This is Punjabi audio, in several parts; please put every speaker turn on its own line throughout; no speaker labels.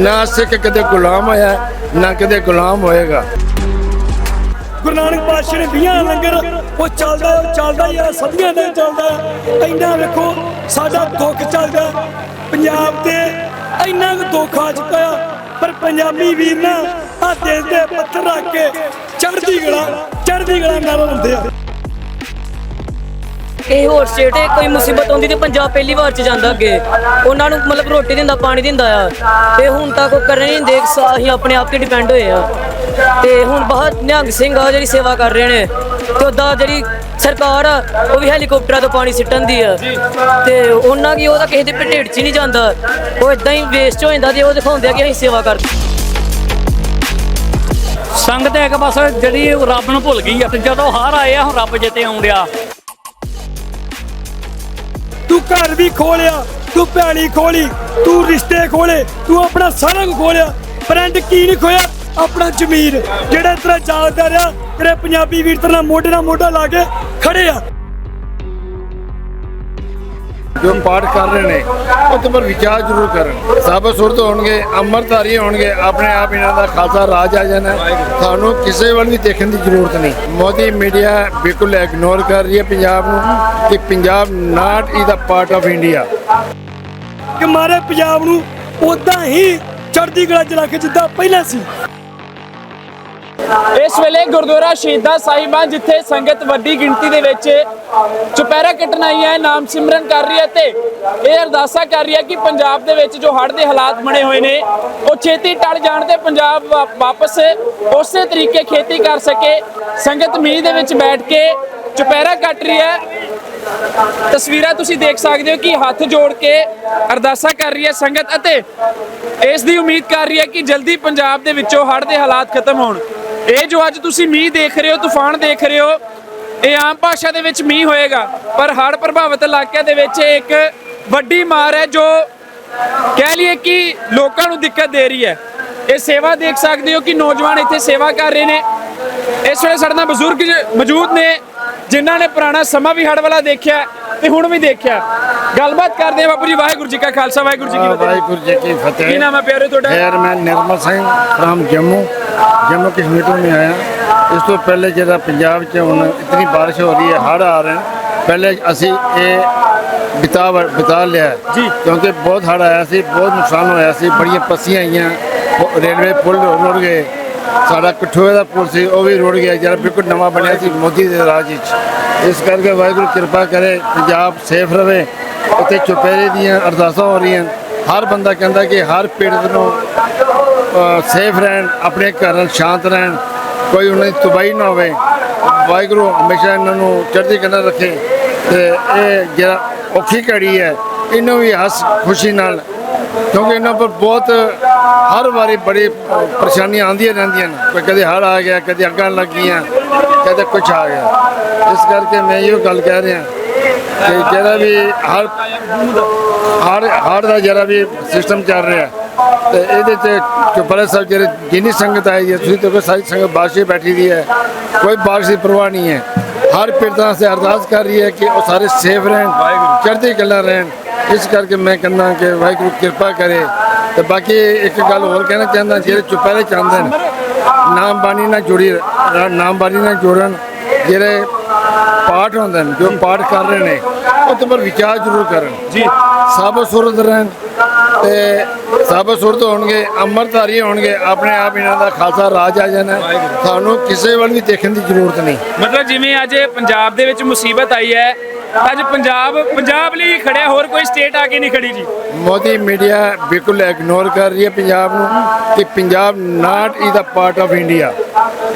ਨਾ ਸਿੱਖ ਕਦੇ ਗੁਲਾਮ ਹੋਇਆ, ਨਾ ਕਦੇ ਗੁਲਾਮ ਹੋਏਗਾ।
ਗੁਰੂ ਨਾਨਕ ਪਾਤਸ਼ਾਹ ਨੇ 20 ਲੰਗਰ, ਉਹ ਚੱਲਦਾ ਚੱਲਦਾ ਹੀ ਆ, ਸਦੀਆਂ ਦੇ ਚੱਲਦਾ। ਇੰਨਾ ਵੇਖੋ, ਸਾਡਾ ਦੁੱਖ ਚੱਲਦਾ। ਪੰਜਾਬ ਤੇ ਇੰਨਾ ਕੁ ਦੁੱਖ ਆ ਚੁੱਕਾ ਪਰ ਪੰਜਾਬੀ ਵੀਰ ਨਾ ਆ ਦਿਲ ਦੇ ਪੱਥਰ ਰੱਖ ਕੇ ਚੜ੍ਹਦੀ ਕਲਾ ਚੜ੍ਹਦੀ ਕਲਾ ਨਾਲ ਹੁੰਦੇ ਆ।
ਇਹ ਹੋਰ ਸਟੇਟ ਹੈ, ਕੋਈ ਮੁਸੀਬਤ ਆਉਂਦੀ ਤੇ ਪੰਜਾਬ ਪਹਿਲੀ ਵਾਰ ਚ ਜਾਂਦਾ ਅੱਗੇ। ਉਹਨਾਂ ਨੂੰ ਮਤਲਬ ਰੋਟੀ ਦਿੰਦਾ, ਪਾਣੀ ਦਿੰਦਾ ਆ। ਤੇ ਹੁਣ ਤੱਕ ਉਹ ਕਰਨ ਨਹੀਂ, ਦੇਖ ਅਸੀਂ ਆਪਣੇ ਆਪ ਤੇ ਡਿਪੈਂਡ ਹੋਏ ਆ। ਤੇ ਹੁਣ ਬਹੁਤ ਨਿਹੰਗ ਸਿੰਘ ਆ, ਜਿਹੜੀ ਸੇਵਾ ਕਰ ਰਹੇ ਨੇ। ਤੇ ਉਹਦਾ ਜਿਹੜੀ ਸਰਕਾਰ ਆ, ਉਹ ਵੀ ਹੈਲੀਕਾਪਟਰਾਂ ਤੋਂ ਪਾਣੀ ਸਿੱਟਣ ਦੀ ਆ। ਤੇ ਉਹਨਾਂ ਕੀ ਉਹਦਾ ਕਿਸੇ ਦੇ ਢਿੱਡ 'ਚ ਹੀ ਨਹੀਂ ਜਾਂਦਾ। ਉਹ ਇਦਾਂ ਹੀ ਵੇਸਟ ਹੋ ਜਾਂਦਾ ਤੇ ਉਹ ਦਿਖਾਉਂਦੇ ਆ ਕਿ ਅਸੀਂ ਸੇਵਾ ਕਰਦੇ
ਸੰਗਤ ਇੱਕ ਬਸ ਜਿਹੜੀ ਰੱਬ ਨੂੰ ਭੁੱਲ ਗਈ ਆ, ਤੇ ਜਦੋਂ ਹਾਰ ਆਏ ਆ, ਹੁਣ ਰੱਬ ਜਿੱਤੇ ਆਉਣ ਡਿਆ।
ਤੂੰ ਘਰ ਵੀ ਖੋਲਿਆ, ਤੂੰ ਭੈਣੀ ਖੋਲੀ, ਤੂੰ ਰਿਸ਼ਤੇ ਖੋਲੇ, ਤੂੰ ਆਪਣਾ ਸਾਰਾ ਕੁਝ ਖੋਲਿਆ। ਫਰੈਂਡ ਕੀ ਨਹੀਂ ਖੋਇਆ? ਆਪਣਾ ਜ਼ਮੀਰ, ਜਿਹੜਾ ਤੇਰਾ ਜਾਗਦਾ ਰਿਹਾ, ਤੇਰੇ ਪੰਜਾਬੀ ਵੀਰ ਤੇਰੇ ਨਾਲ ਮੋਢੇ ਨਾਲ ਮੋਢਾ ਲਾ ਕੇ ਖੜੇ ਆ।
ਜੋ ਪਾਠ ਕਰ ਰਹੇ ਨੇ, ਉਹ ਪਰ ਵਿਚਾਰ ਜ਼ਰੂਰ ਕਰਨ। ਸਾਬਤ ਸੁਰਤ ਹੋਣਗੇ, ਅੰਮ੍ਰਿਤਧਾਰੀ ਹੋਣਗੇ, ਆਪਣੇ ਆਪ ਇਹਨਾਂ ਦਾ ਖਾਲਸਾ ਰਾਜ ਆ ਜਾਣਾ। ਸਾਨੂੰ ਕਿਸੇ ਵੱਲ ਵੀ ਦੇਖਣ ਦੀ ਜ਼ਰੂਰਤ ਨਹੀਂ। ਮੋਦੀ ਮੀਡੀਆ ਬਿਲਕੁਲ ਇਗਨੋਰ ਕਰ ਰਹੀ ਹੈ ਪੰਜਾਬ ਨੂੰ ਕਿ Punjab not is the part of India
ਕਿ ਮਾਰੇ ਪੰਜਾਬ ਨੂੰ ਉਦਾਂ ਹੀ ਚੜ੍ਹਦੀ ਕਲਾ ਚ ਰੱਖ ਜਿੱਦਾਂ ਪਹਿਲਾਂ ਸੀ।
ਇਸ ਵੇਲੇ ਗੁਰਦੁਆਰਾ ਸ਼ਹੀਦਾਂ ਸਾਹਿਬਾਂ, ਜਿੱਥੇ ਸੰਗਤ ਵੱਡੀ ਗਿਣਤੀ ਦੇ ਵਿੱਚ ਚੁਪਹਿਰਾ ਕੱਟਣ ਆਈ ਹੈ, ਨਾਮ ਸਿਮਰਨ ਕਰ ਰਹੀ ਹੈ ਤੇ ਇਹ ਅਰਦਾਸਾ ਕਰ ਰਹੀ ਹੈ ਕਿ ਪੰਜਾਬ ਦੇ ਵਿੱਚ ਜੋ ਹੜ੍ਹ ਦੇ ਹਾਲਾਤ ਬਣੇ ਹੋਏ ਨੇ, ਉਹ ਛੇਤੀ ਟਲ ਜਾਣ ਤੇ ਪੰਜਾਬ ਵਾ- ਵਾਪਸ ਉਸੇ ਤਰੀਕੇ ਖੇਤੀ ਕਰ ਸਕੇ। ਸੰਗਤ ਮੀਂਹ ਦੇ ਵਿੱਚ ਬੈਠ ਕੇ ਚੁਪਹਿਰਾ ਕੱਟ ਰਹੀ ਹੈ। ਤਸਵੀਰਾਂ ਤੁਸੀਂ ਦੇਖ ਸਕਦੇ ਹੋ ਕਿ ਹੱਥ ਜੋੜ ਕੇ ਅਰਦਾਸਾਂ ਕਰ ਰਹੀ ਹੈ ਸੰਗਤ ਅਤੇ ਇਸ ਦੀ ਉਮੀਦ ਕਰ ਰਹੀ ਹੈ ਕਿ ਜਲਦੀ ਪੰਜਾਬ ਦੇ ਵਿੱਚੋਂ ਹੜ੍ਹ ਦੇ ਹਾਲਾਤ ਖਤਮ ਹੋਣ। ਇਹ ਜੋ ਅੱਜ ਤੁਸੀਂ ਮੀਂਹ ਦੇਖ ਰਹੇ ਹੋ ਤੂਫਾਨ ਦੇਖ ਰਹੇ ਹੋ ਇਹ ਆਮ ਭਾਸ਼ਾ ਦੇ ਵਿੱਚ ਮੀਂਹ ਹੋਏਗਾ ਪਰ ਹੜ੍ਹ ਪ੍ਰਭਾਵਿਤ ਇਲਾਕਿਆਂ ਦੇ ਵਿੱਚ ਇੱਕ ਵੱਡੀ ਮਾਰ ਹੈ ਜੋ ਕਹਿ ਲਈਏ ਕਿ ਲੋਕਾਂ ਨੂੰ ਦਿੱਕਤ ਦੇ ਰਹੀ ਹੈ। ਇਹ ਸੇਵਾ ਦੇਖ ਸਕਦੇ ਹੋ ਕਿ ਨੌਜਵਾਨ ਇੱਥੇ ਸੇਵਾ ਕਰ ਰਹੇ ਨੇ। ਇਸ ਵੇਲੇ ਸਾਡੇ ਨਾਲ ਬਜ਼ੁਰਗ ਮੌਜੂਦ ਨੇ ਜਿਨ੍ਹਾਂ ਨੇ ਪੁਰਾਣਾ ਸਮਾਂ ਵੀ ਹੜ੍ਹ ਵਾਲਾ ਦੇਖਿਆ ਤੇ ਹੁਣ ਵੀ ਦੇਖਿਆ। ਗੱਲਬਾਤ ਕਰਦੇ ਆ ਬਾਪੂ ਜੀ ਵਾਹਿਗੁਰੂ ਜੀ ਕਾ ਖਾਲਸਾ ਵਾਹਿਗੁਰੂ ਜੀ ਕੀ ਫਤਿਹ।
ਵਾਹਿਗੁਰੂ ਜੀ ਕੀ ਫਤਿਹ।
ਕੀ ਨਾਮ ਹੈ ਪਿਆਰੇ ਤੁਹਾਡਾ?
ਮੈਂ ਨਿਰਮਲ ਸਿੰਘ ਫਰਮ ਜੰਮੂ। ਜੰਮੂ ਕਸ਼ਮੀਰ ਤੋਂ ਮੈਂ ਆਇਆ। ਇਸ ਤੋਂ ਪਹਿਲੇ ਜਿਹੜਾ ਪੰਜਾਬ 'ਚ ਹੁਣ ਇਤਨੀ ਬਾਰਿਸ਼ ਹੋ ਰਹੀ ਹੈ ਹੜ੍ਹ ਆ ਰਹੇ ਪਹਿਲੇ ਅਸੀਂ ਇਹ ਬਿਤਾ ਬਿਤਾ ਲਿਆ
ਜੀ।
ਕਿਉਂਕਿ ਬਹੁਤ ਹੜ੍ਹ ਆਇਆ ਸੀ ਬਹੁਤ ਨੁਕਸਾਨ ਹੋਇਆ ਸੀ ਬੜੀਆਂ ਪੱਸੀਆਂ ਆਈਆਂ। ਰੇਲਵੇ ਪੁਲ ਰੁੜ ਗਏ। ਸਾਡਾ ਕਠੂਏ ਦਾ ਪੁਲ ਸੀ ਉਹ ਵੀ ਰੁੜ ਗਿਆ। ਜਿਹੜਾ ਬਿਲਕੁਲ ਨਵਾਂ ਬਣਿਆ ਸੀ ਮੋਦੀ ਦੇ ਰਾਜ ਵਿੱਚ। ਇਸ ਕਰਕੇ ਵਾਹਿਗੁਰੂ ਕਿਰਪਾ ਕਰੇ ਪੰਜਾਬ ਸੇਫ ਰਵੇ। ਉੱਥੇ ਚੁਪਹਿਰੇ ਦੀਆਂ ਅਰਦਾਸਾਂ ਹੋ ਰਹੀਆਂ। ਹਰ ਬੰਦਾ ਕਹਿੰਦਾ ਕਿ ਹਰ ਪੀੜਤ ਨੂੰ ਸੇਫ ਰਹਿਣ, ਆਪਣੇ ਘਰ ਨਾਲ ਸ਼ਾਂਤ ਰਹਿਣ, ਕੋਈ ਉਹਨਾਂ ਦੀ ਤਬਾਹੀ ਨਾ ਹੋਵੇ। ਵਾਹਿਗੁਰੂ ਹਮੇਸ਼ਾ ਇਹਨਾਂ ਨੂੰ ਚੜ੍ਹਦੀ ਕਲਾ ਰੱਖੇ ਤੇ ਇਹ ਜਿਹੜਾ ਔਖੀ ਘੜੀ ਹੈ, ਇਹਨੂੰ ਵੀ ਹੱਸ ਖੁਸ਼ੀ ਨਾਲ, ਕਿਉਂਕਿ ਇਹਨਾਂ ਪਰ ਬਹੁਤ ਹਰ ਵਾਰੀ ਬੜੀ ਪਰੇਸ਼ਾਨੀਆਂ ਆਉਂਦੀਆਂ ਰਹਿੰਦੀਆਂ ਨੇ। ਕੋਈ ਕਦੇ ਹੜ੍ਹ ਆ ਗਿਆ, ਕਦੇ ਅੱਗਾਂ ਲੱਗ ਗਈਆਂ, ਕਦੇ ਕੁਝ ਆ ਗਿਆ। ਇਸ ਕਰਕੇ ਮੈਂ ਇਹ ਗੱਲ ਕਹਿ ਰਿਹਾ ਕਿ ਜਿਹੜਾ ਵੀ ਹਰ ਹਰ ਹਰ ਦਾ ਜਿਹੜਾ ਵੀ ਸਿਸਟਮ ਚੱਲ ਰਿਹਾ ਤੇ ਇਹਦੇ ਚ ਚੁਪਰੇ ਸਾਹਿਬ ਜਿਹੜੇ ਜਿੰਨੀ ਸੰਗਤ ਆਈ ਹੈ ਤੁਸੀਂ ਦੇਖੋ ਸਾਰੀ ਸੰਗਤ ਬਾਸ਼ੀ ਬੈਠੀ ਦੀ ਹੈ। ਕੋਈ ਬਾਰਿਸ਼ ਦੀ ਪਰਵਾਹ ਨਹੀਂ ਹੈ। ਹਰ ਪਿਰਦਾਂ ਸੇ ਅਰਦਾਸ ਕਰ ਰਹੀ ਹੈ ਕਿ ਉਹ ਸਾਰੇ ਸੇਫ ਰਹਿਣ ਚੜ੍ਹਦੀ ਕਲਾ ਰਹਿਣ। ਇਸ ਕਰਕੇ ਮੈਂ ਕਹਿੰਦਾ ਕਿ ਵਾਹਿਗੁਰੂ ਕਿਰਪਾ ਕਰੇ। ਤੇ ਬਾਕੀ ਇੱਕ ਗੱਲ ਹੋਰ ਕਹਿਣਾ ਚਾਹੁੰਦਾ ਜਿਹੜੇ ਚੁਪਹਿਰੇ ਚਾਹੁੰਦੇ ਨੇ ਨਾਮ ਬਾਣੀ ਨਾਲ ਜੁੜੀ ਨਾਮ ਬਾਣੀ ਨਾਲ ਜੁੜਨ ਜਿਹੜੇ ਪਾਠ ਹੁੰਦੇ ਨੇ ਜੋ ਪਾਠ ਕਰ ਰਹੇ ਨੇ ਉਹ ਤੇ ਪਰ ਵਿਚਾਰ ਜ਼ਰੂਰ ਕਰਨ। ਜੀ। ਸਭ ਸੁਰਤ ਰਹਿਣ। ਤੇ ਸਭ ਸੁਰਤ ਹੋਣਗੇ ਅੰਮ੍ਰਿਤਧਾਰੀ ਹੋਣਗੇ ਆਪਣੇ ਆਪ ਇਹਨਾਂ ਦਾ ਖਾਲਸਾ ਰਾਜ ਆ ਜਾਣਾ। ਸਾਨੂੰ ਕਿਸੇ ਵੱਲ ਵੀ ਦੇਖਣ ਦੀ ਜ਼ਰੂਰਤ ਨਹੀਂ।
ਮਤਲਬ ਜਿਵੇਂ ਅੱਜ ਪੰਜਾਬ ਦੇ ਵਿੱਚ ਮੁਸੀਬਤ ਆਈ ਹੈ ਅੱਜ ਪੰਜਾਬ ਪੰਜਾਬ ਲਈ ਖੜਿਆ ਹੋਰ ਕੋਈ ਸਟੇਟ ਆ ਕੇ ਨਹੀਂ ਖੜੀ ਜੀ।
ਮੋਦੀ ਮੀਡੀਆ ਬਿਲਕੁਲ ਇਗਨੋਰ ਕਰ ਰਹੀ ਹੈ ਪੰਜਾਬ ਨੂੰ ਕਿ Punjab not is the part of India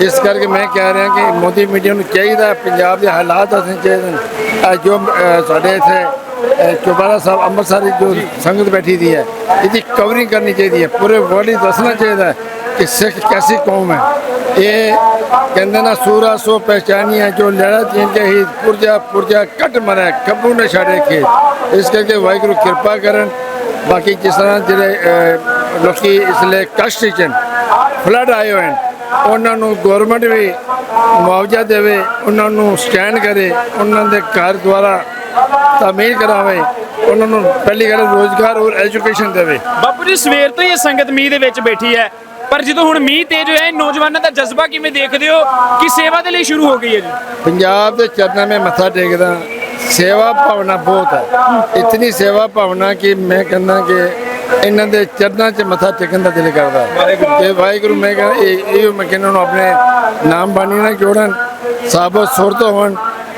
ਇਸ ਕਰਕੇ ਮੈਂ ਕਹਿ ਰਿਹਾ ਕਿ ਮੋਦੀ ਮੀਡੀਆ ਨੂੰ ਚਾਹੀਦਾ ਪੰਜਾਬ ਦੇ ਹਾਲਾਤ ਦੱਸਣੇ ਚਾਹੀਦੇ ਜੋ ਸਾਡੇ ਇੱਥੇ ਚੌਬਾਰਾ ਸਾਹਿਬ ਅੰਮ੍ਰਿਤਸਰ ਦੀ ਜੋ ਸੰਗਤ ਬੈਠੀ ਦੀ ਹੈ ਇਹਦੀ ਕਵਰਿੰਗ ਕਰਨੀ ਚਾਹੀਦੀ ਹੈ ਪੂਰੇ ਵਰਲਡ ਹੀ ਦੱਸਣਾ ਚਾਹੀਦਾ ਹੈ ਕਿ ਸਿੱਖ ਕੈਸੀ ਕੌਮ ਹੈ। ਇਹ ਕਹਿੰਦੇ ਨਾ ਸੂਰਾ ਸੋ ਪਹਿਚਾਨੀਆਂ ਜੋ ਲੜਾ ਜਿਨ ਕੇ ਹੀ ਪੁਰਜਾ ਪੁਰਜਾ ਕੱਟ ਮਰੇ ਕੱਬੂ ਨਾ ਛਾੜੇ ਖੇਤ। ਇਸ ਕਰਕੇ ਵਾਹਿਗੁਰੂ ਕਿਰਪਾ ਕਰਨ। ਬਾਕੀ ਜਿਸ ਤਰ੍ਹਾਂ ਜਿਹੜੇ ਅਹ, ਲੋਕੀ ਇਸ ਲਈ ਕਸ਼ਟ ਵਿੱਚ ਫਲੱਡ ਆਏ ਹੋਏ ਉਹਨਾਂ ਨੂੰ ਗਵਰਨਮੈਂਟ ਵੀ ਮੁਆਵਜ਼ਾ ਦੇਵੇ ਉਹਨਾਂ ਨੂੰ ਸਟੈਂਡ ਕਰੇ ਉਹਨਾਂ ਦੇ ਘਰ ਦੁਆਰਾ ਤਾਮੀਰ ਕਰਾਵੇ ਉਹਨਾਂ ਨੂੰ ਪਹਿਲੀ ਗੱਲ ਰੋਜ਼ਗਾਰ ਔਰ ਐਜੂਕੇਸ਼ਨ ਦੇਵੇ।
ਬਾਪੂ ਜੀ ਸਵੇਰ ਤੋਂ ਹੀ ਇਹ ਸੰਗਤ ਮੀਂਹ ਦੇ ਵਿੱਚ ਬੈਠੀ ਹੈ। ਪਰ ਜਦੋਂ ਹੁਣ ਮੀਂਹ ਤੇਜ਼ ਹੋਇਆ ਨੌਜਵਾਨਾਂ ਦਾ ਜਜ਼ਬਾ ਕਿਵੇਂ ਦੇਖਦੇ ਹੋ? ਕਿ ਸੇਵਾ ਦੇ ਲਈ ਸ਼ੁਰੂ ਹੋ ਗਈ ਹੈ ਜੀ?
ਪੰਜਾਬ ਦੇ ਚਰਨਾਂ 'ਮੇ ਮੱਥਾ ਟੇਕਦਾ ਸੇਵਾ ਭਾਵਨਾ ਬਹੁਤ ਹੈ। ਇਤਨੀ ਸੇਵਾ ਭਾਵਨਾ ਕਿ ਮੈਂ ਕਹਿੰਦਾ ਕਿ ਇਹਨਾਂ ਦੇ ਚਰਨਾਂ 'ਚ ਮੱਥਾ ਟੇਕਣ ਦਾ ਦਿਲ ਕਰਦਾ ਤੇ ਵਾਹਿਗੁਰੂ। ਮੈਂ ਕਹਿੰਦਾ ਇਹ ਇਹ ਮੈਂ ਕਹਿੰਦਾ ਨੂੰ ਆਪਣੇ ਨਾਮ ਬਾਣੀ ਨਾਲ ਜੋੜਨ ਸਾਬਤ ਸੁਰਤ ਹੋਣ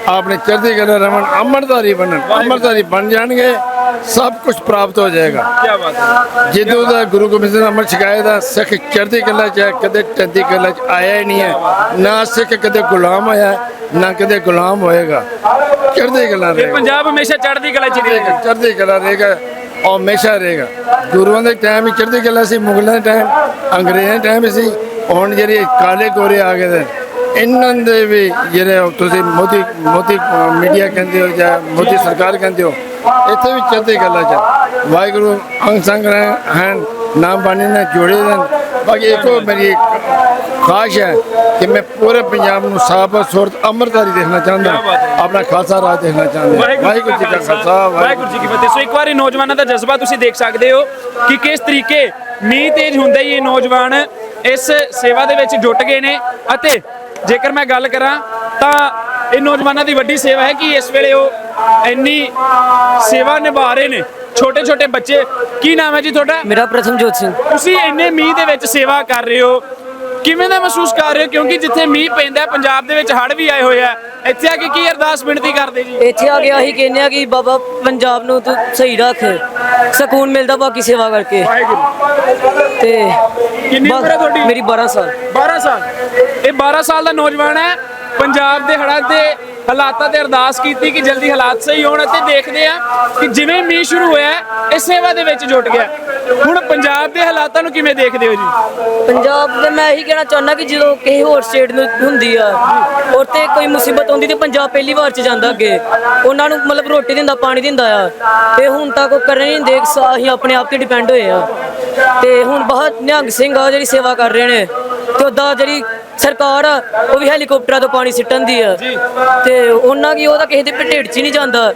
ਆਪਣੇ ਚੜ੍ਹਦੀ ਕਲਾ ਰਵਣ ਅਮਰਦਾਰੀ ਬਣਨ ਅਮਰਦਾਰੀ ਬਣ ਜਾਣਗੇ ਸਭ ਕੁਝ ਪ੍ਰਾਪਤ ਹੋ ਜਾਏਗਾ।
ਕੀ ਬਾਤ ਹੈ।
ਜਦੋਂ ਦਾ ਗੁਰੂ ਗੋਬਿੰਦ ਸਿੰਘ ਅਮਰ ਛਕਾਇਆ ਦਾ ਸਿੱਖ ਚੜ੍ਹਦੀ ਕਲਾ ਚ ਕਦੇ ਚੜ੍ਹਦੀ ਕਲਾ ਚ ਆਇਆ ਹੀ ਨਹੀਂ ਹੈ। ਨਾ ਸਿੱਖ ਕਦੇ ਗੁਲਾਮ ਹੋਇਆ ਨਾ ਕਦੇ ਗੁਲਾਮ ਹੋਏਗਾ। ਚੜ੍ਹਦੀ ਕਲਾ ਰਹੇਗਾ।
ਪੰਜਾਬ ਹਮੇਸ਼ਾ ਚੜ੍ਹਦੀ ਕਲਾ ਚ ਰਹੇਗਾ।
ਚੜ੍ਹਦੀ ਕਲਾ ਰਹੇਗਾ ਔਰ ਹਮੇਸ਼ਾ ਰਹੇਗਾ। ਗੁਰੂਆਂ ਦੇ ਟਾਈਮ ਹੀ ਚੜ੍ਹਦੀ ਕਲਾ ਸੀ ਮੁਗਲਾਂ ਦੇ ਟਾਈਮ ਅੰਗਰੇਜ਼ਾਂ ਦੇ ਟਾਈਮ ਸੀ। ਹੁਣ ਜਿਹੜੇ ਕਾਲੇ ਗੋਰੇ ਆ ਗਏ ਨੇ ਇਹਨਾਂ ਦੇ ਵੀ ਜਿਹੜੇ ਤੁਸੀਂ ਮੋਦੀ ਮੋਦੀ ਮੀਡੀਆ ਕਹਿੰਦੇ ਹੋ ਜਾਂ ਮੋਦੀ ਸਰਕਾਰ ਕਹਿੰਦੇ ਹੋ ਇੱਥੇ ਵੀ ਚੜ੍ਹਦੀ ਕਲਾ ਚ ਵਾਹਿਗੁਰੂ ਅੰਗ ਸੰਗ ਹਨ ਨਾਮ ਬਾਣੀ ਨਾਲ ਜੋੜੇ ਹਨ ਬਾਕੀ ਇੱਕੋ ਮੇਰੀ ਖਾਸ਼ ਹੈ ਕਿ ਮੈਂ ਪੂਰੇ ਪੰਜਾਬ ਨੂੰ ਸਾਬਤ ਸੁਰਤ ਅਮਰਦਾਰੀ ਦੇਖਣਾ ਚਾਹੁੰਦਾ ਆਪਣਾ ਖਾਲਸਾ ਰਾਜ ਦੇਖਣਾ ਚਾਹੁੰਦਾ ਵਾਹਿਗੁਰੂ ਜੀ ਕਾ ਖਾਲਸਾ
ਵਾਹਿਗੁਰੂ ਜੀ ਕੀ ਫਤਿਹ। ਸੋ ਇੱਕ ਵਾਰੀ ਨੌਜਵਾਨਾਂ ਦਾ ਜਜ਼ਬਾ ਤੁਸੀਂ ਦੇਖ ਸਕਦੇ ਹੋ ਕਿ ਕਿਸ ਤਰੀਕੇ ਮੀਂਹ ਤੇਜ਼ ਹੁੰਦਾ ਹੀ ਇਹ ਨੌਜਵਾਨ ਇਸ ਸੇਵਾ ਦੇ ਵਿੱਚ ਜੁਟ ਗਏ ਨੇ ਅਤੇ ਜੇਕਰ ਮੈਂ ਗੱਲ ਕਰਾਂ ਤਾਂ ਇਹ ਨੌਜਵਾਨਾਂ ਦੀ ਵੱਡੀ ਸੇਵਾ ਹੈ ਕਿ ਇਸ ਵੇਲੇ ਉਹ ਇੰਨੀ ਸੇਵਾ ਨਿਭਾ ਰਹੇ ਨੇ। ਛੋਟੇ ਛੋਟੇ ਬੱਚੇ ਕੀ ਨਾਮ ਹੈ ਜੀ ਤੁਹਾਡਾ?
ਮੇਰਾ ਪ੍ਰਥਮਜੋਤ ਸਿੰਘ।
ਤੁਸੀਂ ਇੰਨੇ ਮੀਂਹ ਦੇ ਵਿੱਚ ਸੇਵਾ ਕਰ ਰਹੇ ਹੋ। ਕਿਵੇਂ ਦਾ ਮਹਿਸੂਸ ਕਰ ਰਹੇ ਹੋ? ਕਿਉਂਕਿ ਜਿੱਥੇ ਮੀਂਹ ਪੈਂਦਾ ਹੈ, ਪੰਜਾਬ ਦੇ ਵਿੱਚ ਹੜ੍ਹ ਵੀ ਆਏ ਹੋਏ ਆ। ਇੱਥੇ ਆ ਕੇ ਕੀ ਅਰਦਾਸ ਬੇਨਤੀ ਕਰਦੇ ਜੀ?
ਇੱਥੇ ਆ ਗਿਆ ਅਸੀਂ ਕਹਿੰਦੇ ਆ ਕਿ ਬਾਬਾ ਪੰਜਾਬ ਨੂੰ ਤੂੰ ਸਹੀ ਰੱਖ। ਸਕੂਨ ਮਿਲਦਾ ਬਾਕੀ ਸੇਵਾ ਕਰਕੇ।
ਵਾਹਿਗੁਰੂ
ਤੇ
ਕਿੰਨੀ ਉਮਰ ਹੈ ਤੁਹਾਡੀ?
ਮੇਰੀ 12 ਸਾਲ।
12 ਸਾਲ। ਇਹ 12 ਸਾਲ ਦਾ ਨੌਜਵਾਨ ਹੈ। ਪੰਜਾਬ ਦੇ ਹੜ੍ਹਾਂ ਦੇ ਹਾਲਾਤਾਂ ਤੇ ਅਰਦਾਸ ਕੀਤੀ ਕਿ ਜਲਦੀ ਹਾਲਾਤ ਸਹੀ ਹੋਣ ਅਤੇ ਦੇਖਦੇ ਆ ਕਿ ਜਿਵੇਂ ਮੀਂਹ ਸ਼ੁਰੂ ਹੋਇਆ ਇਹ ਸੇਵਾ ਦੇ ਵਿੱਚ ਜੁਟ ਗਿਆ ਹੁਣ ਪੰਜਾਬ ਦੇ ਹਾਲਾਤਾਂ ਨੂੰ ਕਿਵੇਂ ਦੇਖਦੇ ਹੋ ਜੀ?
ਪੰਜਾਬ ਦੇ ਮੈਂ ਇਹੀ ਕਹਿਣਾ ਚਾਹੁੰਦਾ ਕਿ ਜਦੋਂ ਕਿਸੇ ਹੋਰ ਸਟੇਟ ਨੂੰ ਹੁੰਦੀ ਆ ਔਰ ਤੇ ਕੋਈ ਮੁਸੀਬਤ ਆਉਂਦੀ ਤੇ ਪੰਜਾਬ ਪਹਿਲੀ ਵਾਰ ਚ ਜਾਂਦਾ ਅੱਗੇ। ਉਹਨਾਂ ਨੂੰ ਮਤਲਬ ਰੋਟੀ ਦਿੰਦਾ, ਪਾਣੀ ਦਿੰਦਾ ਆ। ਤੇ ਹੁਣ ਤੱਕ ਉਹ ਕਰ ਨਹੀਂ ਦੇਖ ਅਸੀਂ ਆਪਣੇ ਆਪ ਤੇ ਡਿਪੈਂਡ ਹੋਏ ਆ। ਤੇ ਹੁਣ ਬਹੁਤ ਨਿਹੰਗ ਸਿੰਘ ਆ ਜਿਹੜੀ ਸੇਵਾ ਕਰ ਰਹੇ ਨੇ। ਤੇ ਉਹਦਾ ਜਿਹੜੀ ਸਰਕਾਰ ਆ ਉਹ ਵੀ ਹੈਲੀਕਾਪਟਰਾਂ ਤੋਂ ਪਾਣੀ ਸਿੱਟਣ ਦੀ ਆ। ਤੇ ਉਹਨਾਂ ਕੀ ਉਹਦਾ ਕਿਸੇ ਦੇ ਢਿੱਡ 'ਚ ਹੀ ਨਹੀਂ ਜਾਂਦਾ।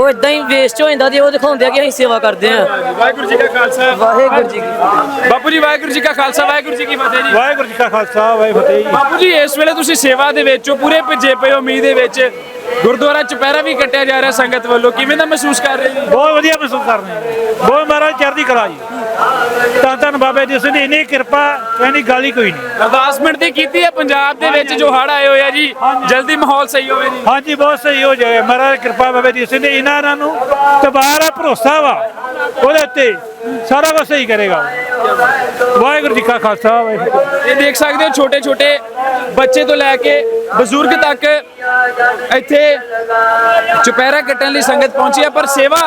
ਉਹ ਇਦਾਂ ਹੀ ਵੇਸਟ ਹੋ ਜਾਂਦਾ ਤੇ ਉਹ ਦਿਖਾਉਂਦੇ ਆ ਕਿ ਅਸੀਂ ਸੇਵਾ ਕਰਦੇ ਆ।
ਵਾਹਿਗੁਰੂ ਜੀ ਕਾ ਖਾਲਸਾ।
ਵਾਹਿਗੁਰੂ ਜੀ ਕੀ ਫਤਿਹ।
ਬਾਪੂ ਜੀ ਵਾਹਿਗੁਰੂ ਜੀ ਕਾ ਖਾਲਸਾ ਵਾਹਿਗੁਰੂ ਜੀ ਕੀ ਫਤਿਹ ਜੀ।
ਵਾਹਿਗੁਰੂ ਜੀ ਕਾ ਖਾਲਸਾ ਵਾਹਿਗੁਰੂ ਫਤਿਹ ਜੀ।
ਬਾਪੂ ਜੀ ਇਸ ਵੇਲੇ ਤੁਸੀਂ ਸੇਵਾ ਦੇ ਵਿੱਚ ਹੋ ਪੂਰੇ ਭਿੱਜੇ ਪਏ ਹੋ ਮੀਂਹ ਦੇ ਵਿੱਚ। ਗੁਰਦੁਆਰਾ ਚੁਪਹਿਰਾ ਵੀ ਕੱਟਿਆ ਜਾ ਰਿਹਾ ਸੰਗਤ ਵੱਲੋਂ। ਕਿਵੇਂ ਦਾ ਮਹਿਸੂਸ ਕਰ ਰਹੇ ਜੀ
ਬਹੁਤ ਵਧੀਆ ਮਹਿਸੂਸ ਕਰ ਰਹੇ ਹਾਂ। ਬਹੁਤ ਮਹਾਰਾਜ ਚੜ੍ਹਦੀ ਕਲਾ ਜੀ। ਤਾਂ ਧੰਨ ਬਾਬੇ ਜੀ ਦੀ ਇੰਨੀ ਕਿਰਪਾ ਕਹਿੰਦੀ ਗੱਲ ਹੀ ਕੋਈ ਨਹੀਂ।
ਅਰਦਾਸ ਬੇਨਤੀ ਕੀਤੀ ਹੈ ਪੰਜਾਬ ਦੇ ਵਿੱਚ ਜੋ ਹੜ੍ਹ ਆਏ ਹੋਏ ਆ ਜੀ। ਜਲਦੀ ਮਾਹੌਲ ਸਹੀ ਹੋਵੇ ਜੀ।
ਹਾਂਜੀ ਬਹੁਤ ਸਹੀ ਹੋ ਜਾਏ ਮਹਾਰਾਜ ਕਿਰਪਾ ਬਾਬੇ ਜੀ ਦੀ ਇਹਨਾਂ ਇਹਨਾਂ ਨੂੰ ਤਬਾਰਾ ਭਰੋਸਾ ਵਾ। ਉਹਦੇ ਉੱਤੇ ਸਾਰਾ ਕੁਝ ਸਹੀ ਕਰੇਗਾ। ਵਾਹਿਗੁਰੂ ਜੀ ਕਾ ਖਾਲਸਾ ਵਾਹਿਗੁਰੂ ਜੀ ਕੀ ਫਤਿਹ।
ਇਹ ਦੇਖ ਸਕਦੇ ਹੋ ਛੋਟੇ ਛੋਟੇ ਬੱਚੇ ਤੋਂ ਲੈ ਕੇ ਬਜ਼ੁਰਗ ਤੱਕ ਇੱਥੇ ਚੁਪਹਿਰਾ ਕੱਟਣ ਲਈ ਸੰਗਤ ਪਹੁੰਚੀ ਹੈ ਪਰ ਸੇਵਾ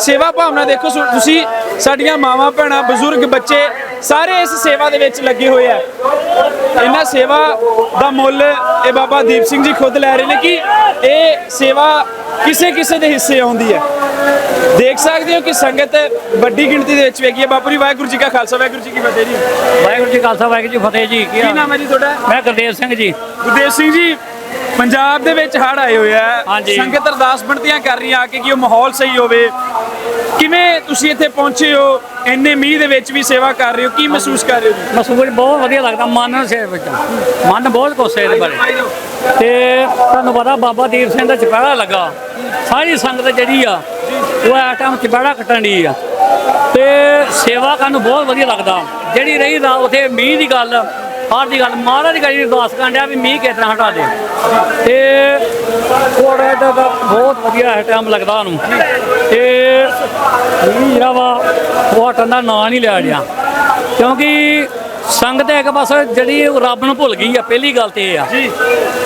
ਸੇਵਾ ਭਾਵਨਾ ਦੇਖੋ ਤੁਸੀਂ ਸਾਡੀਆਂ ਮਾਵਾਂ ਭੈਣਾਂ ਬਜ਼ੁਰਗ ਬੱਚੇ ਸਾਰੇ ਇਸ ਸੇਵਾ ਦੇ ਵਿੱਚ ਲੱਗੇ ਹੋਏ ਆ। ਇਹਨਾਂ ਸੇਵਾ ਦਾ ਮੁੱਲ ਇਹ ਬਾਬਾ ਦੀਪ ਸਿੰਘ ਜੀ ਖੁਦ ਲੈ ਰਹੇ ਨੇ ਕਿ ਇਹ ਸੇਵਾ ਕਿਸੇ ਕਿਸੇ ਦੇ ਹਿੱਸੇ ਆਉਂਦੀ ਹੈ। ਦੇਖ ਸਕਦੇ ਹੋ ਕਿ ਸੰਗਤ ਵੱਡੀ ਗਿਣਤੀ ਦੇ ਵਿੱਚ ਵੇਗੀ ਹੈ। ਬਾਪੂ ਜੀ ਵਾਹਿਗੁਰੂ ਜੀ ਕਾ ਖਾਲਸਾ ਵਾਹਿਗੁਰੂ ਜੀ ਕੀ ਫਤਿਹ ਜੀ।
ਵਾਹਿਗੁਰੂ ਜੀ ਖਾਲਸਾ ਵਾਹਿਗੁਰੂ ਜੀ ਫਤਿਹ ਜੀ। ਕੀ
ਨਾਮ ਹੈ ਜੀ ਤੁਹਾਡਾ?
ਮੈਂ ਗੁਰਦੇਵ ਸਿੰਘ ਜੀ।
ਗੁਰਦੇਵ ਸਿੰਘ ਜੀ ਪੰਜਾਬ ਦੇ ਵਿੱਚ ਹੜ੍ਹ ਆਏ ਹੋਏ ਆ। ਸੰਗਤ ਅਰਦਾਸ ਬਣਤੀਆਂ ਕਰ ਰਹੀਆਂ ਆ ਕੇ ਕਿ ਉਹ ਮਾਹੌਲ ਸਹੀ ਹੋਵੇ। ਕਿਵੇਂ ਤੁਸੀਂ ਇੱਥੇ ਪਹੁੰਚੇ ਹੋ? ਇੰਨੇ ਮੀਂਹ ਦੇ ਵਿੱਚ ਵੀ ਸੇਵਾ ਕਰ ਰਹੇ ਹੋ। ਕੀ ਮਹਿਸੂਸ ਕਰ ਰਹੇ ਹੋ
ਮਸੂਰ ਬਹੁਤ ਵਧੀਆ ਲੱਗਦਾ ਮਨ ਸੇ ਵਿੱਚ। ਮਨ ਬਹੁਤ ਕੋਸੇ ਇਹਦੇ ਬਾਰੇ। ਤੇ ਤੁਹਾਨੂੰ ਪਤਾ ਬਾਬਾ ਦੀਪ ਸਿੰਘ ਦਾ ਚਪਾੜਾ ਲੱਗਾ। ਸਾਰੀ ਸੰਗਤ ਜਿਹੜੀ ਆ ਉਹ ਇਸ ਟਾਈਮ ਚਪਾੜਾ ਕੱਟਣ ਦੀ ਆ। ਤੇ ਸੇਵਾ ਕਰਨ ਨੂੰ ਬਹੁਤ ਵਧੀਆ ਲੱਗਦਾ। ਜਿਹੜੀ ਰਹੀ ਰਾ ਉਥੇ ਮੀਂਹ ਦੀ ਗੱਲ ਹਾਰ ਦੀ ਗੱਲ ਮਹਾਰਾਜ ਦੀ ਗੱਲ ਦੀ ਅਰਦਾਸ ਕਰਨ ਡਿਆ ਵੀ ਮੀਂਹ ਕਿਸ ਤਰ੍ਹਾਂ ਹਟਾ ਦੇ। ਤੇ ਜਿਹਾ ਤਾਂ ਬਹੁਤ ਵਧੀਆ ਹੈ ਟਾਈਮ ਲੱਗਦਾ ਉਹਨੂੰ। ਤੇ ਮੀਂਹ ਜਿਹੜਾ ਵਾ ਉਹ ਹਟਣ ਦਾ ਨਾਂ ਨਹੀਂ ਲਿਆ ਰਿਹਾ ਕਿਉਂਕਿ ਸੰਗਤ ਇੱਕ ਪਾਸੇ ਜਿਹੜੀ ਰੱਬ ਨੂੰ ਭੁੱਲ ਗਈ ਆ ਪਹਿਲੀ ਗੱਲ ਤੇ ਇਹ ਆ।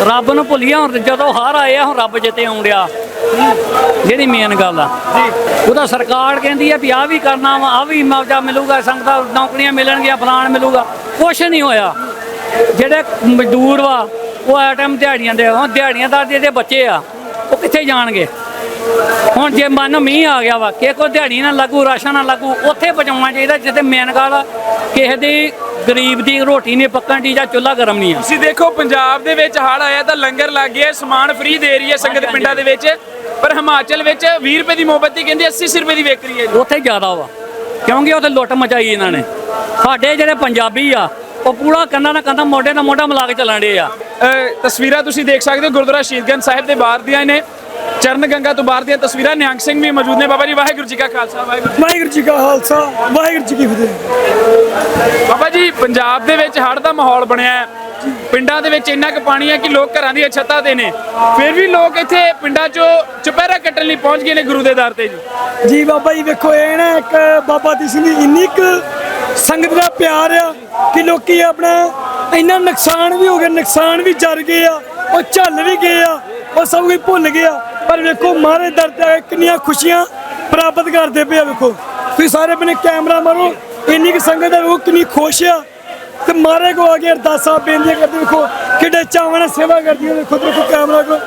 ਰੱਬ ਨੂੰ ਭੁੱਲੀ ਆ ਹੁਣ ਜਦੋਂ ਹਾਰ ਆਏ ਆ ਹੁਣ ਰੱਬ ਜਿੱਤੇ ਆਉਣ ਡਿਆ। ਜਿਹੜੀ ਮੇਨ ਗੱਲ ਆ। ਉਹਦਾ ਸਰਕਾਰ ਕਹਿੰਦੀ ਆ ਵੀ ਆ ਵੀ ਕਰਨਾ ਵਾ ਆ ਵੀ ਮੌਜਾ ਮਿਲੂਗਾ ਸੰਗਤਾਂ ਨੌਕਰੀਆਂ ਮਿਲਣਗੀਆਂ ਫਲਾਣ ਮਿਲੂਗਾ। ਕੁਛ ਨਹੀਂ ਹੋਇਆ। ਜਿਹੜੇ ਮਜ਼ਦੂਰ ਵਾ ਉਹ ਆ ਟਾਈਮ ਦਿਹਾੜੀਆਂ ਦੇ ਹੁਣ ਦਿਹਾੜੀਆਂ ਦਾ ਜਿਹਦੇ ਬੱਚੇ ਆ ਉਹ ਕਿੱਥੇ ਜਾਣਗੇ? ਹੁਣ ਜੇ ਮੰਨ ਮੀਂਹ ਆ ਗਿਆ ਵਾ ਕੋ ਦਿਹਾੜੀ ਨਾ ਲੱਗੂ ਰਾਸ਼ਨ ਨਾ ਲੱਗੂ ਉੱਥੇ ਪਹੁੰਚਾਉਣਾ ਚਾਹੀਦਾ ਜਿੱਥੇ ਮੇਨ ਗੱਲ ਕਿਸੇ ਦੀ ਗਰੀਬ ਦੀ ਰੋਟੀ ਨਹੀਂ ਪੱਕਣ ਦੀ ਜਾਂ ਚੁੱਲ੍ਹਾ ਗਰਮ ਨਹੀਂ ਆ।
ਤੁਸੀਂ ਦੇਖੋ ਪੰਜਾਬ ਦੇ ਵਿੱਚ ਹੜ੍ਹ ਆਇਆ ਤਾਂ ਲੰਗਰ ਲੱਗ ਗਿਆ ਸਮਾਨ ਫ੍ਰੀ ਦੇ ਰਹੀ ਹੈ ਸੰਗਤ ਪਿੰਡਾਂ ਦੇ ਵਿੱਚ। ਪਰ ਹਿਮਾਚਲ ਵਿੱਚ 20 ਰੁਪਏ ਦੀ ਮੋਮਬੱਤੀ ਕਹਿੰਦੇ 80 ਰੁਪਏ ਦੀ ਵਿਕ ਰਹੀ ਹੈ
ਉੱਥੇ ਜ਼ਿਆਦਾ ਵਾ ਕਿਉਂਕਿ ਉੱਥੇ ਲੁੱਟ ਮਚਾਈ ਇਹਨਾਂ ਨੇ। ਸਾਡੇ ਜਿਹੜੇ ਪੰਜਾਬੀ ਆ ਉਹ ਪੂਰਾ ਕੰਨਾਂ ਨਾਲ ਕੰਨਾਂ ਮੋਢੇ ਨਾਲ ਮੋਢਾ ਮਿਲਾ ਕੇ ਚੱਲਣ ਡੇ ਆ।
ਤਸਵੀਰਾਂ ਤੁਸੀਂ ਦੇਖ ਸਕਦੇ ਹੋ ਗੁਰਦੁਆਰਾ ਸ਼ਹੀਦਗੰਜ ਸਾਹਿਬ ਦੇ ਬਾਹਰ ਦੀਆਂ ਨੇ। ਚਰਨ ਗੰਗਾ ਤੋਂ ਬਾਹਰ ਦੀਆਂ ਤਸਵੀਰਾਂ ਨਿਹੰਗ ਸਿੰਘ ਵੀ ਮੌਜੂਦ ਨੇ। ਬਾਬਾ ਜੀ ਵਾਹਿਗੁਰੂ ਜੀ ਕਾ ਖਾਲਸਾ ਵਾਹਿਗੁਰੂ ਜੀ-
ਵਾਹਿਗੁਰੂ ਜੀ ਕਾ ਖਾਲਸਾ ਵਾਹਿਗੁਰੂ ਜੀ ਕੀ ਫਤਿਹ।
ਬਾਬਾ ਜੀ ਪੰਜਾਬ ਦੇ ਵਿੱਚ ਹੜ੍ਹ ਦਾ ਮਾਹੌਲ ਬਣਿਆ ਹੈ। ਪਿੰਡਾਂ ਦੇ ਵਿੱਚ ਇੰਨਾ ਕੁ ਪਾਣੀ ਹੈ ਕਿ ਲੋਕ ਘਰਾਂ ਦੀਆਂ ਛੱਤਾਂ ਤੇ ਨੇ। ਫਿਰ ਵੀ ਲੋਕ ਇੱਥੇ ਪਿੰਡਾਂ 'ਚੋਂ ਚੁਪਹਿਰਾ ਕੱਟਣ ਲਈ ਪਹੁੰਚ ਗਏ ਨੇ ਗੁਰੂ ਦੇ ਦਰ ਤੇ ਜੀ।
ਜੀ ਬਾਬਾ ਜੀ ਵੇਖੋ ਇਹ ਨਾ ਇੱਕ ਬਾਬਾ ਦੀ ਸਿੰਘ ਦੀ ਇੰਨੀ ਕੁ ਸੰਗਤ ਦਾ ਪਿਆਰ ਆ ਕਿ ਲੋਕੀ ਆਪਣਾ ਇੰਨਾ ਨੁਕਸਾਨ ਵੀ ਹੋ ਗਿਆ, ਨੁਕਸਾਨ ਵੀ ਜਰ ਗਏ ਆ, ਉਹ ਝੱਲ ਵੀ ਗਏ ਆ, ਉਹ ਸਭ ਕੁਝ ਭੁੱਲ ਗਿਆ ਪਰ ਵੇਖੋ, ਮਹਾਰਾਜ ਦਰ ਤੇ ਕਿੰਨੀਆਂ ਖੁਸ਼ੀਆਂ ਪ੍ਰਾਪਤ ਕਰਦੇ ਪਏ ਆ, ਵੇਖੋ। ਤੁਸੀਂ ਸਾਰੇ ਬਨੇ ਕੈਮਰਾ ਮਾਰੋ, ਇੰਨੀ ਕੁ ਸੰਗਤ ਆ, ਵੇਖੋ ਕਿੰਨੀ ਖੁਸ਼ ਆ। ਤੇ ਮਾਰੇ ਕੋ ਆ ਕੇ ਅਰਦਾਸਾਂ ਬੇਨਤੀਆਂ ਕਰਦੇ, ਵੇਖੋ ਕਿੱਡੇ ਚਾਵਾਂ ਨਾਲ ਸੇਵਾ ਕਰਦੀਆਂ ਵੇਖੋ ਦੇਖੋ ਕੈਮਰਾ ਕੋ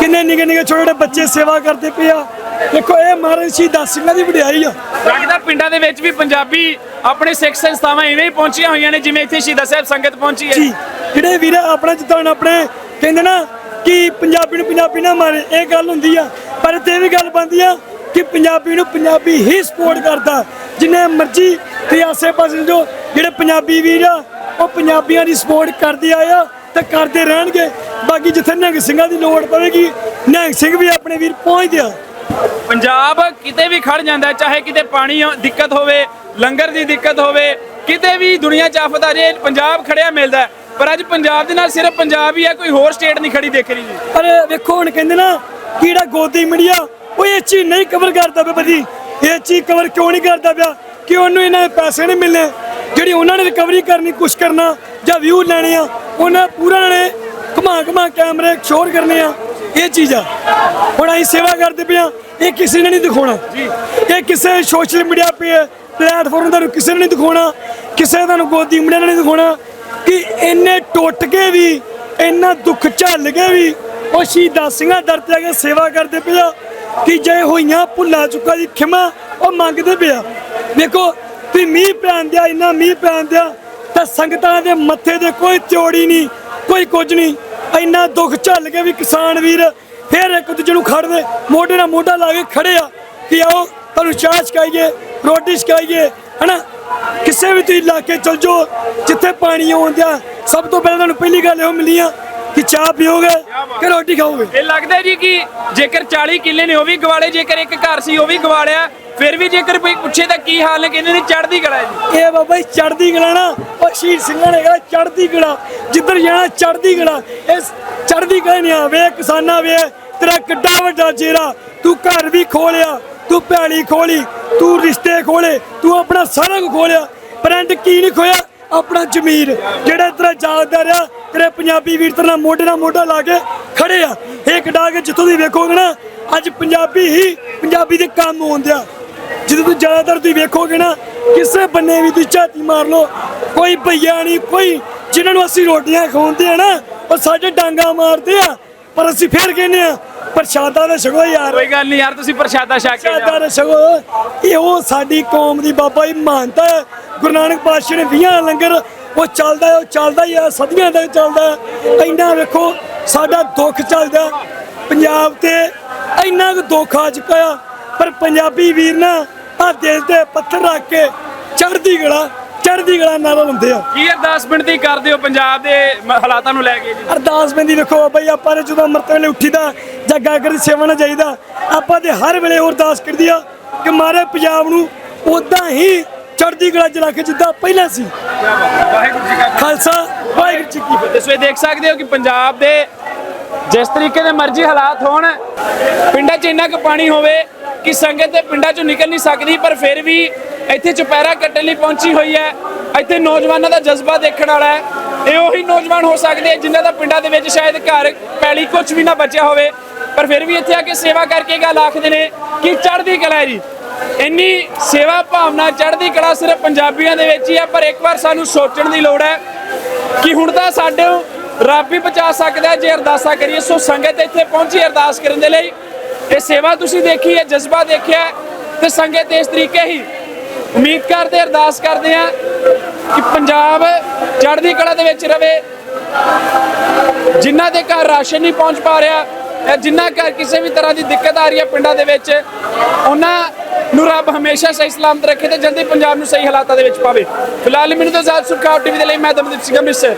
ਕਿੰਨੇ ਨਿੱਕੇ ਨਿੱਕੇ ਛੋਟੇ ਛੋਟੇ ਬੱਚੇ ਸੇਵਾ ਕਰਦੇ ਪਏ ਆ। ਦੇਖੋ ਇਹ ਮਹਾਰਾਜ ਸ਼ਹੀਦਾਂ ਸਿੰਘਾਂ ਦੀ ਵਡਿਆਈ ਆ।
ਲੱਗਦਾ ਪਿੰਡਾਂ ਦੇ ਵਿੱਚ ਵੀ ਪੰਜਾਬੀ ਆਪਣੇ ਸਿੱਖ ਸੰਸਥਾਵਾਂ ਇਵੇਂ ਹੀ ਪਹੁੰਚੀਆਂ ਹੋਈਆਂ ਨੇ ਜਿਵੇਂ ਇੱਥੇ ਸ਼ਹੀਦਾਂ ਸਾਹਿਬ ਸੰਗਤ ਪਹੁੰਚੀ ਹੈ।
ਜੀ ਜਿਹੜੇ ਵੀਰ ਆਪਣਾ ਜਿੱਦਾਂ ਆਪਣੇ ਕਹਿੰਦੇ ਨਾ ਕਿ ਪੰਜਾਬੀ ਨੂੰ ਪੰਜਾਬੀ ਨਾ ਮਾਰੇ ਇਹ ਗੱਲ ਹੁੰਦੀ ਆ। ਪਰ ਤੇ ਵੀ ਗੱਲ ਬਣਦੀ ਆ ਕਿ ਪੰਜਾਬੀ ਨੂੰ ਪੰਜਾਬੀ ਹੀ ਸਪੋਰਟ ਕਰਦਾ। ਜਿੰਨੇ ਮਰਜ਼ੀ ਤੇ ਆਸੇ ਪਾਸੇ ਜੋ ਜਿਹੜੇ ਪੰਜਾਬੀ ਵੀਰ ਆ ਉਹ ਪੰਜਾਬੀਆਂ ਦੀ ਸਪੋਰਟ ਕਰਦੇ ਆਏ ਆ। ਤੇ ਕਰਦੇ ਰਹਿਣਗੇ। ਬਾਕੀ ਜਿੱਥੇ ਨਿਹੰਗ ਸਿੰਘਾਂ ਦੀ ਲੋੜ ਪਵੇਗੀ ਨਿਹੰਗ ਸਿੰਘ ਵੀ ਆਪਣੇ ਵੀਰ ਪਹੁੰਚਦੇ ਆ
ਪੰਜਾਬ ਕਿਤੇ ਵੀ ਖੜ ਜਾਂਦਾ ਚਾਹੇ ਕਿਤੇ ਪਾਣੀ ਦਿੱਕਤ ਹੋਵੇ ਲੰਗਰ ਦੀ ਦਿੱਕਤ ਹੋਵੇ ਕਿਤੇ ਵੀ ਦੁਨੀਆ 'ਚ ਆਫਤ ਆ ਜੇ ਪੰਜਾਬ ਖੜਿਆ ਮਿਲਦਾ। ਪਰ ਅੱਜ ਪੰਜਾਬ ਦੇ ਨਾਲ ਸਿਰਫ ਪੰਜਾਬ ਹੀ ਹੈ ਕੋਈ ਹੋਰ ਸਟੇਟ ਨਹੀਂ ਖੜੀ ਦੇਖ ਰਹੀ ਜੀ।
ਪਰ ਵੇਖੋ ਹੁਣ ਕਹਿੰਦੇ ਨਾ ਕਿ ਜਿਹੜਾ ਗੋਦੀ ਮੀਡੀਆ ਉਹ ਇਹ ਚੀਜ਼ ਨਹੀਂ ਕਵਰ ਕਰਦਾ ਪਿਆ ਬਦੀ ਇਹ ਚੀਜ਼ ਕਵਰ ਕਿਉਂ ਨਹੀਂ ਕਰਦਾ ਪਿਆ? ਕਿ ਉਹਨੂੰ ਇਹਨਾਂ ਦੇ ਪੈਸੇ ਨਹੀਂ ਮਿਲਨੇ ਜਿਹੜੀ ਉਹਨਾਂ ਨੇ ਰਿਕਵਰੀ ਕਰਨੀ ਕੁਛ ਕਰਨਾ ਜਾਂ ਵਿਊ ਲੈਣੇ ਆ ਉਹਨਾਂ ਪੂਰਾ ਨੇ ਘੁਮਾ ਘੁਮਾ ਕੈਮਰੇ ਸ਼ੋਰ ਕਰਨੇ ਆ। ਇਹ ਚੀਜ਼ ਆ। ਹੁਣ ਅਸੀਂ ਸੇਵਾ ਕਰਦੇ ਪਏ ਆ। ਇਹ ਕਿਸੇ ਨੇ ਨਹੀਂ ਦਿਖਾਉਣਾ। ਇਹ ਕਿਸੇ ਸੋਸ਼ਲ ਮੀਡੀਆ ਤੇ ਪਲੇਟਫਾਰਮ ਤੁਹਾਨੂੰ ਕਿਸੇ ਨੇ ਨਹੀਂ ਦਿਖਾਉਣਾ। ਕਿਸੇ ਤੁਹਾਨੂੰ ਗੋਦੀ ਮੀਡੀਆ ਨੇ ਨਹੀਂ ਦਿਖਾਉਣਾ ਕਿ ਇੰਨੇ ਟੁੱਟ ਕੇ ਵੀ, ਇੰਨਾ ਦੁੱਖ ਝੱਲ ਕੇ ਵੀ ਉਹ ਸ਼ਹੀਦਾਂ ਸਿੰਘਾਂ ਦਰ ਤੇ ਆ ਕੇ ਸੇਵਾ ਕਰਦੇ ਪਿਆ ਕਿ ਜੇ ਹੋਈਆਂ ਭੁੱਲਾ ਚੁੱਕਾ ਦੀ ਖਿਮਾ ਉਹ ਮੰਗਦੇ ਪਿਆ ਦੇਖੋ ਵੀ ਮੀਂਹ ਪੈਣ ਦਿਆ, ਇੰਨਾ ਮੀਂਹ ਪੈਣ ਦਿਆ ਤਾਂ ਸੰਗਤਾਂ ਦੇ ਮੱਥੇ ਤੇ ਕੋਈ ਤਿਉੜੀ ਨਹੀਂ ਕੋਈ ਕੁਝ ਨਹੀਂ। ਇੰਨਾ ਦੁੱਖ ਝੱਲ ਕੇ ਵੀ ਕਿਸਾਨ ਵੀਰ ਫੇਰ ਇੱਕ ਦੂਜੇ ਨੂੰ ਖੜਦੇ ਮੋਢੇ ਨਾਲ ਮੋਢਾ ਲਾ ਕੇ ਖੜੇ ਆ ਕਿ ਆਓ ਤੁਹਾਨੂੰ ਚਾਹ ਛਕਾਈਏ ਰੋਟੀ ਛਕਾਈਏ ਹਨਾ? ਕਿਸੇ ਵੀ ਤੁਸੀਂ ਇਲਾਕੇ ਚਲ ਜਾਓ ਜਿੱਥੇ ਪਾਣੀ ਆਉਂਦਿਆ ਸਭ ਤੋਂ ਪਹਿਲਾਂ ਤੁਹਾਨੂੰ ਪਹਿਲੀ ਗੱਲ ਇਹੋ ਮਿਲੀ ਆ ਕਿ ਚਾਹ ਪੀਓਗੇ ਕਿ ਰੋਟੀ ਖਾਓਗੇ?
ਇਹ ਲੱਗਦਾ ਜੀ ਕਿ ਜੇਕਰ 40 ਕਿੱਲੇ ਨੇ ਉਹ ਵੀ ਗਵਾਲੇ ਜੇਕਰ ਇੱਕ ਘਰ ਸੀ ਉਹ ਵੀ ਗਵਾਲਿਆ ਫਿਰ ਵੀ ਜੇਕਰ ਕੋਈ ਪੁੱਛੇ ਤਾਂ ਕੀ ਹਾਲ ਨੇ ਕਹਿੰਦੇ ਨੇ ਚੜ੍ਹਦੀ ਕਲਾ ਹੈ ਜੀ।
ਇਹ ਬਾਬਾ ਜੀ ਚੜਦੀ ਗਲਾ ਨਾ ਉਹ ਸ਼ਹੀਦ ਸਿੰਘਾਂ ਨੇ ਕਿਹਾ ਚੜਦੀ ਗਲਾ ਜਿੱਧਰ ਜਾਣਾ ਚੜਦੀ ਗਲਾ ਇਸ ਚੜਦੀ ਗਲਾ ਨਹੀਂ ਆ। ਵੇ ਕਿਸਾਨਾਂ ਵੇ ਤੇਰਾ ਕਿੱਡਾ ਵੱਡਾ ਜੇਰਾ ਤੂੰ ਘਰ ਵੀ ਖੋਲਿਆ, ਤੂੰ ਭੈਲੀ ਖੋਲੀ, ਤੂੰ ਰਿਸ਼ਤੇ ਖੋਲੇ, ਤੂੰ ਆਪਣਾ ਸਾਰਾ ਕੁਝ ਖੋਲਿਆ। ਪਰੰਤ ਕੀ ਨਹੀਂ ਖੋਇਆ? ਆਪਣਾ ਜ਼ਮੀਰ, ਜਿਹੜਾ ਤੇਰਾ ਜਾਗਦਾ ਰਿਹਾ, ਤੇਰੇ ਪੰਜਾਬੀ ਵੀਰ ਤੇਰੇ ਨਾਲ ਮੋਢੇ ਨਾਲ ਮੋਢਾ ਲਾ ਕੇ ਖੜੇ ਆ। ਇਹ ਕਢਾ ਕੇ ਜਿੱਥੋਂ ਦੀ ਵੇਖੋਗੇ ਨਾ, ਅੱਜ ਪੰਜਾਬੀ ਹੀ ਪੰਜਾਬੀ ਦੇ ਕੰਮ ਆਉਂਦਿਆ। ਜਦੋਂ ਤੁਸੀਂ ਜ਼ਿਆਦਾਤਰ ਤੁਸੀਂ ਵੇਖੋਗੇ ਨਾ ਕਿਸੇ ਬੰਨੇ ਵੀ ਤੁਸੀਂ ਝਾਤੀ ਮਾਰ ਲਓ ਕੋਈ ਭਈਆ ਨਹੀਂ ਕੋਈ ਜਿਨ੍ਹਾਂ ਨੂੰ ਅਸੀਂ ਰੋਟੀਆਂ ਖਵਾਉਂਦੇ ਆ ਨਾ ਉਹ ਸਾਡੇ ਡਾਂਗਾ ਮਾਰਦੇ ਆ ਪਰ ਅਸੀਂ ਫੇਰ ਕਹਿੰਦੇ ਆ ਪ੍ਰਸ਼ਾਦਾ ਦਾ ਛਕੋ ਯਾਰ।
ਕੋਈ ਗੱਲ ਨਹੀਂ ਯਾਰ ਤੁਸੀਂ ਪ੍ਰਸ਼ਾਦਾ ਛਕ ਕੇ
ਪ੍ਰਸ਼ਾਦਾ
ਜਾਓ
ਦਾ ਛਕੋ। ਇਹ ਉਹ ਸਾਡੀ ਕੌਮ ਦੀ ਬਾਬਾ ਜੀ ਮਾਨਤਾ ਹੈ। ਗੁਰੂ ਨਾਨਕ ਪਾਤਸ਼ਾਹ ਨੇ 20 ਲੰਗਰ ਉਹ ਚੱਲਦਾ ਹੈ, ਉਹ ਚੱਲਦਾ ਹੀ ਆ ਸਦੀਆਂ ਤੱਕ ਚੱਲਦਾ ਹੈ। ਇੰਨਾ ਵੇਖੋ ਸਾਡਾ ਦੁੱਖ ਚੱਲਦਾ ਪੰਜਾਬ ਤੇ ਇੰਨਾ ਕੁ ਦੁੱਖ ਆ ਚੁੱਕਾ ਆ ਪਰ ਪੰਜਾਬੀ ਵੀਰ ਨਾ ਆ ਦਿਲ ਤੇ ਪੱਥਰ ਰੱਖ ਕੇ ਚੜ੍ਹਦੀ ਗਲਾ ਚੜ੍ਹਦੀ ਗਲਾ ਨਾਲ ਹੁੰਦੇ ਆ।
ਕੀ ਅਰਦਾਸ ਬਿਨਤੀ ਕਰਦੇ ਹੋ ਪੰਜਾਬ ਦੇ ਮ- ਹਾਲਾਤਾਂ ਨੂੰ ਲੈ ਕੇ ਜੀ?
ਅਰਦਾਸ ਬੰਦੀ ਵੇਖੋ ਬਈ ਆਪਾਂ ਨੇ ਜਦੋਂ ਅੰਮ੍ਰਿਤ ਵੇਲੇ ਉੱਠੀਦਾ ਜਾਂ ਗਾਗਰ ਦੀ ਸੇਵਾ ਨਾਲ ਜਾਈਦਾ ਆਪਾਂ ਤੇ ਹਰ ਵੇਲੇ ਉਹ ਅਰਦਾਸ ਕਰਦੀ ਆ ਕਿ ਮਾਰੇ ਪੰਜਾਬ ਨੂੰ ਉਦਾਂ ਹੀ ਚੜ੍ਹਦੀ ਕਲਾ ਚ ਰੱਖ ਜਿੱਦਾਂ ਪਹਿਲਾਂ ਸੀ।
ਵਾਹਿਗੁਰੂ ਜੀ ਕਾ
ਖਾਲਸਾ। ਵਾਹਿਗੁਰੂ ਜੀ ਕੀ ਫਤਿਹ।
ਤੇ ਸੋ ਇਹ ਦੇਖ ਸਕਦੇ ਹੋ ਕਿ ਪੰਜਾਬ ਦੇ ਜਿਸ ਤਰੀਕੇ ਦੇ ਮਰਜ਼ੀ ਹਾਲਾਤ ਹੋਣ ਪਿੰਡਾਂ 'ਚ ਇੰਨਾ ਕੁ ਪਾਣੀ ਹੋਵੇ ਕਿ ਸੰਗਤ ਦੇ ਪਿੰਡਾਂ 'ਚੋਂ ਨਿਕਲ ਨਹੀਂ ਸਕਦੀ, ਪਰ ਫਿਰ ਵੀ ਇੱਥੇ ਚੁਪਹਿਰਾ ਕੱਟਣ ਲਈ ਪਹੁੰਚੀ ਹੋਈ ਹੈ। ਇੱਥੇ ਨੌਜਵਾਨਾਂ ਦਾ ਜਜ਼ਬਾ ਦੇਖਣ ਵਾਲਾ ਹੈ। ਇਹ ਉਹੀ ਨੌਜਵਾਨ ਹੋ ਸਕਦੇ ਆ ਜਿਨ੍ਹਾਂ ਦਾ ਪਿੰਡਾਂ ਦੇ ਵਿੱਚ ਸ਼ਾਇਦ ਘਰ ਪੈਲੀ ਕੁਝ ਵੀ ਨਾ ਬਚਿਆ ਹੋਵੇ। ਪਰ ਫਿਰ ਵੀ ਇੱਥੇ ਆ ਕੇ ਸੇਵਾ ਕਰਕੇ ਗੱਲ ਆਖਦੇ ਨੇ ਕਿ ਚੜ੍ਹਦੀ ਕਲਾ ਜੀ। ਇੰਨੀ ਸੇਵਾ ਭਾਵਨਾ, ਚੜ੍ਹਦੀ ਕਲਾ ਸਿਰਫ ਪੰਜਾਬੀਆਂ ਦੇ ਵਿੱਚ ਹੀ ਹੈ, ਪਰ ਇੱਕ ਵਾਰ ਸਾਨੂੰ ਸੋਚਣ ਦੀ ਲੋੜ ਹੈ ਕਿ ਹੁਣ ਤਾਂ ਸਾਡੇ ਰੱਬ ਹੀ ਬਚਾ ਸਕਦਾ ਜੇ ਅਰਦਾਸਾਂ ਕਰੀਏ। ਸੋ ਸੰਗਤ ਇੱਥੇ ਪਹੁੰਚੀ ਅਰਦਾਸ ਕਰਨ ਦੇ ਲਈ। ਇਹ ਸੇਵਾ ਤੁਸੀਂ ਦੇਖੀ ਹੈ, ਜਜ਼ਬਾ ਦੇਖਿਆ ਹੈ ਤੇ ਸੰਗਤ ਇਸ ਤਰੀਕੇ ਹੀ ਉਮੀਦ ਕਰਦੇ ਅਰਦਾਸ ਕਰਦੇ ਆ ਕਿ ਪੰਜਾਬ ਚੜ੍ਹਦੀ ਕਲਾ ਦੇ ਵਿੱਚ ਰਵੇ। ਜਿਨ੍ਹਾਂ ਦੇ ਘਰ ਰਾਸ਼ਨ ਨਹੀਂ ਪਹੁੰਚ ਪਾ ਰਿਹਾ ਜਿਨ੍ਹਾਂ ਘਰ ਕਿਸੇ ਵੀ ਤਰ੍ਹਾਂ ਦੀ ਦਿੱਕਤ ਆ ਰਹੀ ਹੈ ਪਿੰਡਾਂ ਦੇ ਵਿੱਚ, ਉਹਨਾਂ ਨੂੰ ਰੱਬ ਹਮੇਸ਼ਾ ਸਹੀ ਸਲਾਮਤ ਰੱਖੇ ਤੇ ਜਲਦੀ ਪੰਜਾਬ ਨੂੰ ਸਹੀ ਹਾਲਾਤਾਂ ਦੇ ਵਿੱਚ ਪਾਵੇ। ਫਿਲਹਾਲ ਮੈਨੂੰ ਤਾਂ ਆਜ਼ਾਦ ਸੁਰਖਾਵ ਟੀਵੀ ਦੇ ਲਈ ਮੈਂ ਦਮਦੀਪ ਸਿੰਘ ਮਿਸਰ